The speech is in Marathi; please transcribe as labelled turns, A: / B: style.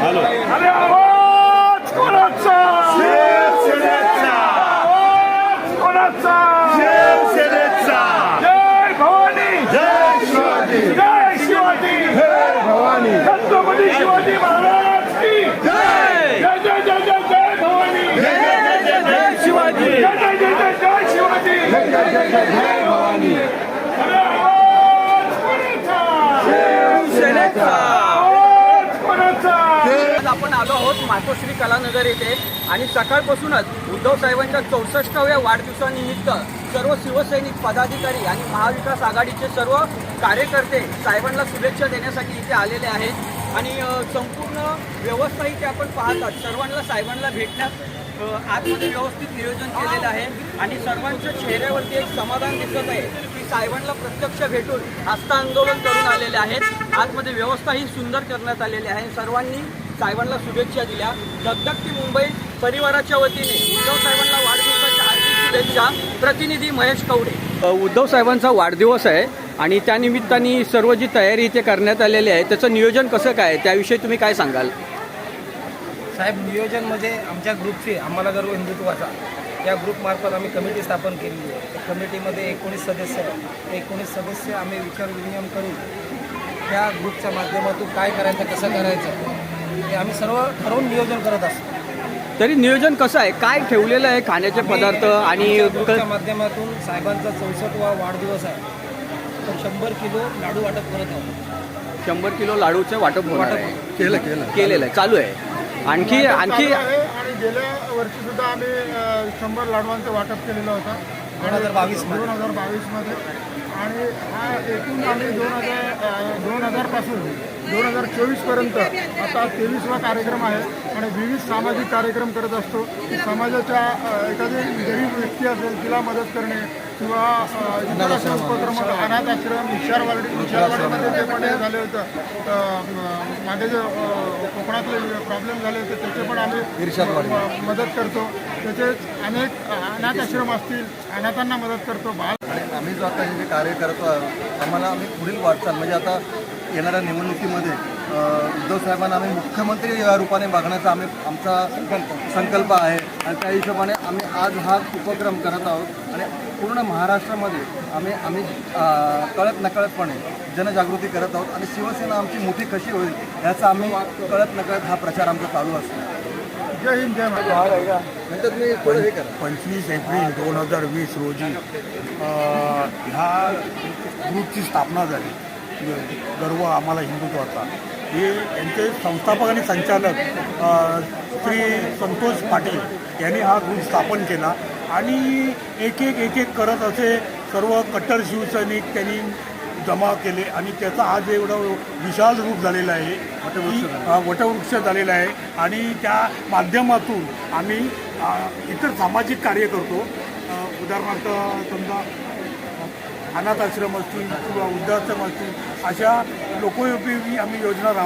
A: ভালো। आपण आलो आहोत मातोश्री कलानगर येथे आणि सकाळपासूनच उद्धव साहेबांच्या चौसष्टाव्या वाढदिवसानिमित्त सर्व शिवसैनिक पदाधिकारी आणि महाविकास आघाडीचे सर्व कार्यकर्ते साहेबांना शुभेच्छा देण्यासाठी इथे आलेले आहेत. आणि संपूर्ण व्यवस्था इथे आपण पाहतात. सर्वांना साहेबांना भेटण्यात आतमध्ये व्यवस्थित नियोजन केलेलं आहे. आणि सर्वांच्या चेहऱ्यावरती एक समाधान दिसत आहे. साहेबांना प्रत्यक्ष भेटून हस्त आंदोलन करून आलेले आहेत. आतमध्ये व्यवस्था ही सुंदर करण्यात आलेली आहे. सर्वांनी साहेबांना शुभेच्छा दिल्या. धगधगती मुंबई परिवाराच्या वतीने उद्धव साहेबांना वाढदिवसाच्या हार्दिक शुभेच्छा. प्रतिनिधी महेश कवडे. उद्धव साहेबांचा वाढदिवस आहे आणि त्या निमित्ताने सर्व जी तयारी इथे करण्यात आलेली आहे त्याचं नियोजन कसं काय त्याविषयी तुम्ही काय सांगाल?
B: साहेब नियोजन म्हणजे आमच्या ग्रुपचे आम्हाला गर्व हिंदुत्वाचा. या ग्रुपमार्फत आम्ही कमिटी स्थापन केलेली आहे. कमिटीमध्ये एकोणीस सदस्य आहेत. एकोणीस सदस्य आम्ही विचार विनिमय करून त्या ग्रुपच्या माध्यमातून काय करायचं कसं करायचं हे आम्ही सर्व ठरवून नियोजन करत असतो.
A: तरी नियोजन कसं आहे? काय ठेवलेलं आहे खाण्याचे पदार्थ आणि
B: ग्रुपच्या माध्यमातून साहेबांचा चौसष्टवा वाढदिवस आहे. तर शंभर किलो लाडू वाटप करत आहोत.
A: शंभर किलो लाडूचं वाटप होणार
B: वाटप
A: आहे.
B: केलं केलं.
A: केलेलं आहे. चालू आहे. आणखी आणखी
C: आहे. आणि गेल्या वर्षी सुद्धा आम्ही शंभर लाडवांचं वाटप केलेलं होतं.
B: दोन हजार बावीसमध्ये.
C: दोन हजार बावीसमध्ये आणि हा एकूण आम्ही दोन हजार दोन हजारपासून दोन हजार चोवीसपर्यंत आता तेवीसवा कार्यक्रम आहे. आणि विविध सामाजिक कार्यक्रम करत असतो. समाजाच्या एखादी गरीब व्यक्ती असेल तिला मदत करणे किंवा अ, इतर असे उपक्रम अनाथ आश्रम विचारवाडी विचारवाडीमध्ये जे पण हे झाले होतं अ, म- मागे जे कोकणातले प्रॉब्लेम झाले होते त्याचे पण आम्ही मदत करतो. तसेच अनेक अनाथ आश्रम असतील अनाथांना मदत करतो बाल
D: आणि आम्ही जो आता हे जे कार्य करतो आहोत आम्हाला आम्ही पुढील वाटचाल म्हणजे आता येणाऱ्या निवडणुकीमध्ये उद्धव साहेबांना आम्ही मुख्यमंत्री या रूपाने बघण्याचा आम्ही आमचा संकल्प आहे. आणि त्या हिशोबाने आम्ही आज हा उपक्रम करत आहोत. आणि पूर्ण महाराष्ट्रामध्ये आम्ही आम्ही कळत नकळतपणे जनजागृती करत आहोत. आणि शिवसेना आमची मोठी कशी होईल याचा आम्ही कळत नकळत हा प्रचार आमचा चालू असतो.
C: जय हिंद जय महाराष्ट्र.
D: नंतर तुम्ही थोडं हे करा.
E: पंचवीस एप्रिल दोन हजार वीस रोजी ह्या ग्रुपची स्थापना झाली. गर्व आम्हाला हिंदुत्वाचा हे यांचे संस्थापक आणि संचालक श्री संतोष पाटील यांनी हा ग्रुप स्थापन केला आणि एक एक एक एक करत असे सर्व कट्टर शिवसैनिक त्यांनी जमा केले आणि त्याचा आज एवढं विशाल रूप झालेलं आहे वटवृक्ष झालेला आहे आणि त्या माध्यमातून आम्ही इतर सामाजिक कार्य करतो. उदाहरणार्थ समजा अनाथ आश्रम असतील किंवा वृद्धाश्रम असतील अशा लोकोपयोगी आम्ही योजना राब